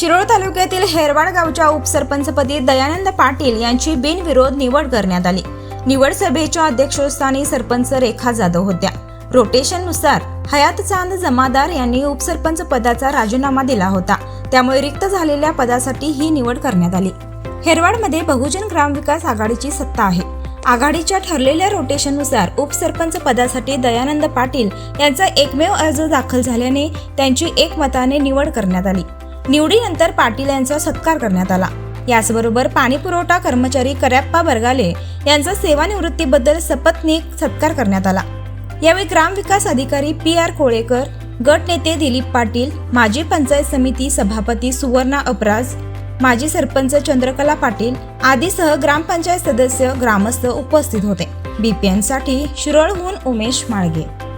शिरोळ तालुक्यातील हेरवाड गावच्या उपसरपंचपदी दयानंद पाटील यांची बिनविरोध निवड करण्यात आली. निवड सभेच्या अध्यक्षस्थानी सरपंच रेखा जाधव होत्या. रोटेशननुसार हयात चांद जमादार यांनी उपसरपंच पदाचा राजीनामा दिला होता. त्यामुळे रिक्त झालेल्या पदासाठी ही निवड करण्यात आली. हेरवाडमध्ये बहुजन ग्रामविकास आघाडीची सत्ता आहे. आघाडीच्या ठरलेल्या रोटेशननुसार उपसरपंच पदासाठी दयानंद पाटील यांचा एकमेव अर्ज दाखल झाल्याने त्यांची एकमताने निवड करण्यात आली. निवडीनंतर पाटील यांचा सत्कार करण्यात आला. याचबरोबर पाणी पुरवठा कर्मचारी करप्पा बरगाले यांचा सेवानिवृत्तीबद्दल सपत्नीक सत्कार करण्यात आला. यावेळी ग्रामविकास अधिकारी पी आर कोळेकर गट नेते दिलीप पाटील माजी पंचायत समिती सभापती सुवर्णा अपराज माजी सरपंच चंद्रकला पाटील आदीसह ग्रामपंचायत सदस्य ग्रामस्थ उपस्थित होते. बीपीएनसाठी शिरोळहून उमेश माळगे.